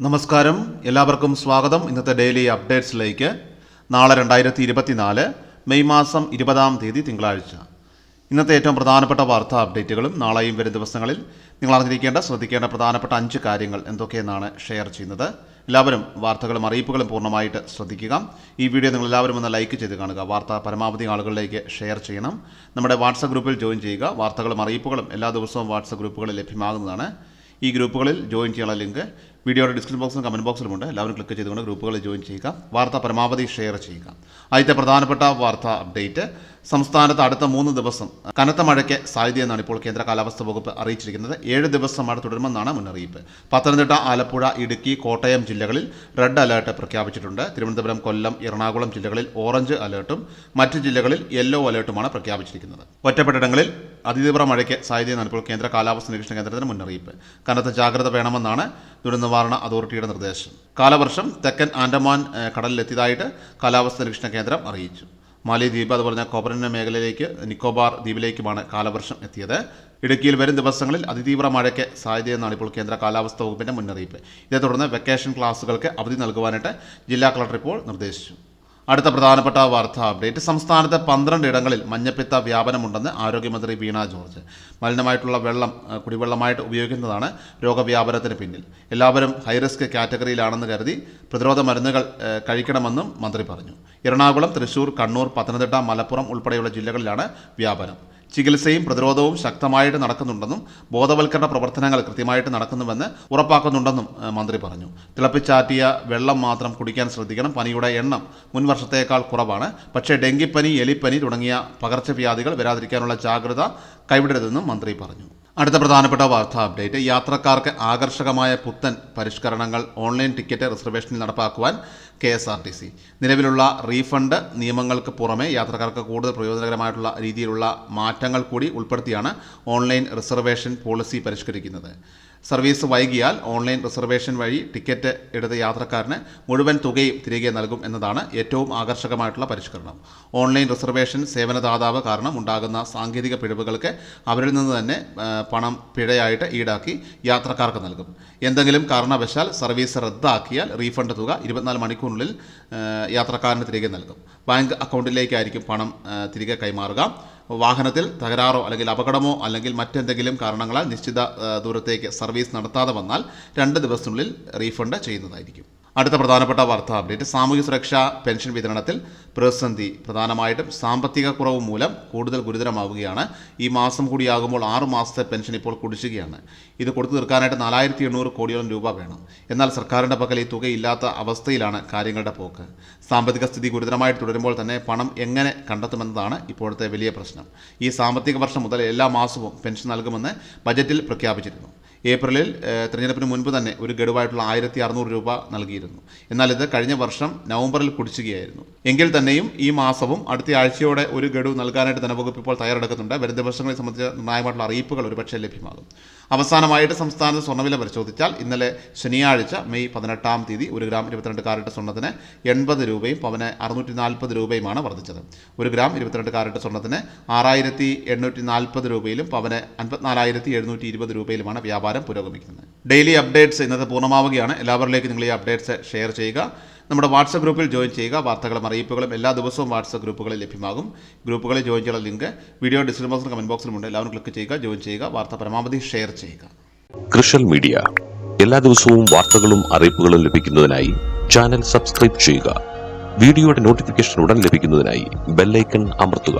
നമസ്കാരം. എല്ലാവർക്കും സ്വാഗതം. ഇന്നത്തെ ഡെയിലി അപ്ഡേറ്റ്സിലേക്ക്. നാളെ രണ്ടായിരത്തി ഇരുപത്തിനാല് മെയ് മാസം ഇരുപതാം തീയതി തിങ്കളാഴ്ച. ഇന്നത്തെ ഏറ്റവും പ്രധാനപ്പെട്ട വാർത്താ അപ്ഡേറ്റുകളും നാളെയും വരും ദിവസങ്ങളിൽ നിങ്ങൾ അറിഞ്ഞിരിക്കേണ്ട ശ്രദ്ധിക്കേണ്ട പ്രധാനപ്പെട്ട അഞ്ച് കാര്യങ്ങൾ എന്തൊക്കെയെന്നാണ് ഷെയർ ചെയ്യുന്നത്. എല്ലാവരും വാർത്തകളും അറിയിപ്പുകളും പൂർണമായിട്ട് ശ്രദ്ധിക്കുക. ഈ വീഡിയോ നിങ്ങൾ എല്ലാവരും ഒന്ന് ലൈക്ക് ചെയ്ത് കാണുക. വാർത്ത പരമാവധി ആളുകളിലേക്ക് ഷെയർ ചെയ്യണം. നമ്മുടെ വാട്സപ്പ് ഗ്രൂപ്പിൽ ജോയിൻ ചെയ്യുക. വാർത്തകളും അറിയിപ്പുകളും എല്ലാ ദിവസവും വാട്സപ്പ് ഗ്രൂപ്പുകളിൽ ലഭ്യമാകുന്നതാണ്. ഈ ഗ്രൂപ്പുകളിൽ ജോയിൻ ചെയ്യാനുള്ള ലിങ്ക് വീഡിയോയുടെ ഡിസ്ക്രിപ്ഷൻ ബോക്സിലും കമന്റ് ബോക്സിലുമുണ്ട് എല്ലാവരും ക്ലിക്ക് ചെയ്തുകൊണ്ട് ഗ്രൂപ്പുകളിൽ ജോയിൻ ചെയ്യുക. വാർത്ത പരമാവധി ഷെയർ ചെയ്യുക. ആദ്യത്തെ പ്രധാനപ്പെട്ട വാർത്ത അപ്ഡേറ്റ്. സംസ്ഥാനത്ത് അടുത്ത മൂന്ന് ദിവസം കനത്ത മഴയ്ക്ക് സാധ്യതയെന്നാണ് ഇപ്പോൾ കേന്ദ്ര കാലാവസ്ഥാ വകുപ്പ് അറിയിച്ചിരിക്കുന്നത്. ഏഴ് ദിവസം മഴ തുടരുമെന്നാണ് മുന്നറിയിപ്പ്. പത്തനംതിട്ട ആലപ്പുഴ ഇടുക്കി കോട്ടയം ജില്ലകളിൽ റെഡ് അലേർട്ട് പ്രഖ്യാപിച്ചിട്ടുണ്ട്. തിരുവനന്തപുരം കൊല്ലം എറണാകുളം ജില്ലകളിൽ ഓറഞ്ച് അലേർട്ടും മറ്റ് ജില്ലകളിൽ യെല്ലോ അലേർട്ടുമാണ് പ്രഖ്യാപിച്ചിരിക്കുന്നത്. ഒറ്റപ്പെട്ടിടങ്ങളിൽ അതിതീവ്ര മഴയ്ക്ക് സാധ്യതയെന്നാണ് ഇപ്പോൾ കേന്ദ്ര കാലാവസ്ഥാ നിരീക്ഷണ കേന്ദ്രത്തിന് മുന്നറിയിപ്പ്. കനത്ത ജാഗ്രത വേണമെന്നാണ് ദുരന്ത നിവാരണ അതോറിറ്റിയുടെ നിർദ്ദേശം. കാലവർഷം തെക്കൻ ആൻഡമാൻ കടലിലെത്തിയതായിട്ട് കാലാവസ്ഥാ നിരീക്ഷണ കേന്ദ്രം അറിയിച്ചു. മാലിദ്വീപ് അതുപോലെ തന്നെ കൊബരന മേഖലയിലേക്ക് നിക്കോബാർ ദ്വീപിലേക്കുമാണ് കാലവർഷം എത്തിയത്. ഇടുക്കിയിൽ വരും ദിവസങ്ങളിൽ അതിതീവ്ര മഴയ്ക്ക് സാധ്യതയെന്നാണ് ഇപ്പോൾ കേന്ദ്ര കാലാവസ്ഥാ വകുപ്പിന്റെ മുന്നറിയിപ്പ്. ഇതേ തുടർന്ന് വെക്കേഷൻ ക്ലാസുകൾക്ക് അവധി നൽകുവാനായിട്ട് ജില്ലാ കളക്ടർ ഇപ്പോൾ നിർദ്ദേശിച്ചു. അടുത്ത പ്രധാനപ്പെട്ട വാർത്താ അപ്ഡേറ്റ്. സംസ്ഥാനത്ത് പന്ത്രണ്ട് ഇടങ്ങളിൽ മഞ്ഞപ്പിത്ത വ്യാപനമുണ്ടെന്ന് ആരോഗ്യമന്ത്രി വീണ ജോർജ്. മലിനമായിട്ടുള്ള വെള്ളം കുടിവെള്ളമായിട്ട് ഉപയോഗിക്കുന്നതാണ് രോഗവ്യാപനത്തിന് പിന്നിൽ. എല്ലാവരും ഹൈറിസ്ക് കാറ്റഗറിയിലാണെന്ന് കരുതി പ്രതിരോധ മരുന്നുകൾ കഴിക്കണമെന്നും മന്ത്രി പറഞ്ഞു. എറണാകുളം തൃശൂർ കണ്ണൂർ പത്തനംതിട്ട മലപ്പുറം ഉൾപ്പെടെയുള്ള ജില്ലകളിലാണ് വ്യാപനം. ചികിത്സയും പ്രതിരോധവും ശക്തമായിട്ട് നടക്കുന്നുണ്ടെന്നും ബോധവൽക്കരണ പ്രവർത്തനങ്ങൾ കൃത്യമായിട്ട് നടക്കുന്നുവെന്ന് ഉറപ്പാക്കുന്നുണ്ടെന്നും മന്ത്രി പറഞ്ഞു. തിളപ്പിച്ചാറ്റിയ വെള്ളം മാത്രം കുടിക്കാൻ ശ്രദ്ധിക്കണം. പനിയുടെ എണ്ണം മുൻവർഷത്തേക്കാൾ കുറവാണ്. പക്ഷേ ഡെങ്കിപ്പനി എലിപ്പനി തുടങ്ങിയ പകർച്ചവ്യാധികൾ വരാതിരിക്കാനുള്ള ജാഗ്രത കൈവിടരുതെന്നും മന്ത്രി പറഞ്ഞു. അടുത്ത പ്രധാനപ്പെട്ട വാർത്താ അപ്ഡേറ്റ്. യാത്രക്കാർക്ക് ആകർഷകമായ പുത്തൻ പരിഷ്കരണങ്ങൾ ഓൺലൈൻ ടിക്കറ്റ് റിസർവേഷനിൽ നടപ്പാക്കുവാൻ K S R T C. നിലവിലുള്ള റീഫണ്ട് നിയമങ്ങൾക്ക് പുറമെ യാത്രക്കാർക്ക് കൂടുതൽ പ്രയോജനകരമായിട്ടുള്ള രീതിയിലുള്ള മാറ്റങ്ങൾ കൂടി ഉൾപ്പെടുത്തിയാണ് ഓൺലൈൻ റിസർവേഷൻ പോളിസി പരിഷ്കരിക്കുന്നത്. സർവീസ് വൈകിയാൽ ഓൺലൈൻ റിസർവേഷൻ വഴി ടിക്കറ്റ് എടുത്ത യാത്രക്കാരന് മുഴുവൻ തുകയും തിരികെ നൽകും എന്നതാണ് ഏറ്റവും ആകർഷകമായിട്ടുള്ള പരിഷ്കരണം. ഓൺലൈൻ റിസർവേഷൻ സേവനദാതാവ് കാരണം ഉണ്ടാകുന്ന സാങ്കേതിക പിഴവുകൾക്ക് അവരിൽ നിന്ന് തന്നെ പണം പിഴയായിട്ട് ഈടാക്കി യാത്രക്കാർക്ക് നൽകും. എന്തെങ്കിലും കാരണവശാൽ സർവീസ് റദ്ദാക്കിയാൽ റീഫണ്ട് തുക ഇരുപത്തിനാല് മണിക്കൂറിനുള്ളിൽ യാത്രക്കാരന് തിരികെ നൽകും. ബാങ്ക് അക്കൗണ്ടിലേക്കായിരിക്കും പണം തിരികെ കൈമാറുക. വാഹനത്തിൽ തകരാറോ അല്ലെങ്കിൽ അപകടമോ അല്ലെങ്കിൽ മറ്റെന്തെങ്കിലും കാരണങ്ങളാൽ നിശ്ചിത ദൂരത്തേക്ക് സർവീസ് നടത്താതെ വന്നാൽ രണ്ട് ദിവസത്തിനുള്ളിൽ റീഫണ്ട് ചെയ്യുന്നതായിരിക്കും. അടുത്ത പ്രധാനപ്പെട്ട വാർത്താ അപ്ഡേറ്റ്. സാമൂഹ്യ സുരക്ഷാ പെൻഷൻ വിതരണത്തിൽ പ്രതിസന്ധി. പ്രധാനമായിട്ടും സാമ്പത്തിക കുറവ് മൂലം കൂടുതൽ ഗുരുതരമാവുകയാണ്. ഈ മാസം കൂടിയാകുമ്പോൾ ആറ് മാസത്തെ പെൻഷൻ ഇപ്പോൾ കുടിശ്ശികയാണ്. ഇത് കൊടുത്തു തീർക്കാനായിട്ട് നാലായിരത്തി എണ്ണൂറ് കോടിയോളം രൂപ വേണം. എന്നാൽ സർക്കാരിന്റെ പക്കൽ ഈ തുകയില്ലാത്ത അവസ്ഥയിലാണ് കാര്യങ്ങളുടെ പോക്ക്. സാമ്പത്തിക സ്ഥിതി ഗുരുതരമായിട്ട് തുടരുമ്പോൾ തന്നെ പണം എങ്ങനെ കണ്ടെത്തുമെന്നതാണ് ഇപ്പോഴത്തെ വലിയ പ്രശ്നം. ഈ സാമ്പത്തിക വർഷം മുതൽ എല്ലാ മാസവും പെൻഷൻ നൽകുമെന്ന് ബജറ്റിൽ പ്രഖ്യാപിച്ചിരുന്നു. ഏപ്രിലിൽ തെരഞ്ഞെടുപ്പിന് മുൻപ് തന്നെ ഒരു ഗഡുവായിട്ടുള്ള ആയിരത്തി അറുന്നൂറ് രൂപ നൽകിയിരുന്നു. എന്നാൽ ഇത് കഴിഞ്ഞ വർഷം നവംബറിൽ കുടിച്ചുകയായിരുന്നു എങ്കിൽ തന്നെയും ഈ മാസവും അടുത്ത ആഴ്ചയോടെ ഒരു ഗഡു നൽകാനായിട്ട് ധനവകുപ്പ് ഇപ്പോൾ തയ്യാറെടുക്കുന്നുണ്ട്. വരും ദിവസങ്ങളെ സംബന്ധിച്ച നിർണായകമായിട്ടുള്ള അറിയിപ്പുകൾ ഒരുപക്ഷെ ലഭ്യമാകും. അവസാനമായിട്ട് സംസ്ഥാനത്ത് സ്വർണവില പരിശോധിച്ചാൽ ഇന്നലെ ശനിയാഴ്ച മെയ് പതിനെട്ടാം തീയതി ഒരു ഗ്രാം ഇരുപത്തിരണ്ട് കാരറ്റ് സ്വർണത്തിന് എൺപത് രൂപയും പവന് അറുന്നൂറ്റി നാൽപ്പത് രൂപയുമാണ് വർദ്ധിച്ചത്. ഒരു ഗ്രാം ഇരുപത്തിരണ്ട് കാരറ്റ് സ്വർണത്തിന് ആറായിരത്തി എണ്ണൂറ്റി നാൽപ്പത് രൂപയിലും പവന് അൻപത്തിനാലായിരത്തി എഴുന്നൂറ്റി ഇരുപത് രൂപയിലുമാണ് വ്യാപാരം പുരോഗമിക്കുന്നത്. ഡെയിലി അപ്ഡേറ്റ്സ് ഇന്നത്തെ പൂർണമാവുകയാണ്. എല്ലാവരിലേക്കും നിങ്ങൾ ഈ അപ്ഡേറ്റ്സ് ഷെയർ ചെയ്യുക. നമ്മുടെ വാട്സപ്പ് ഗ്രൂപ്പിൽ ജോയിൻ ചെയ്യുക. വാർത്തകളും അറിയിപ്പുകളും എല്ലാ ദിവസവും വാട്സപ്പ് ഗ്രൂപ്പുകളിൽ ലഭ്യമാകും. ഗ്രൂപ്പുകളിൽ ജോയിൻ ചെയ്യാനുള്ള ലിങ്ക് വീഡിയോ ഡിസ്ക്രിപ്ഷൻ ബോക്സിൽ കമന്റ് ബോക്സിലുമുണ്ട്. എല്ലാവരും ക്ലിക്ക് ചെയ്യുക ജോയിൻ ചെയ്യുക വാർത്ത പരമാവധി ഷെയർ ചെയ്യുക. കൃഷൽ മീഡിയ. എല്ലാ ദിവസവും വാർത്തകളും അറിയിപ്പുകളും ലഭിക്കുന്നതിനായി ചാനൽ സബ്സ്ക്രൈബ് ചെയ്യുക. വീഡിയോയുടെ നോട്ടിഫിക്കേഷൻ ഉടൻ ലഭിക്കുന്നതിനായി ബെല്ലൈക്കൺ അമർത്തുക.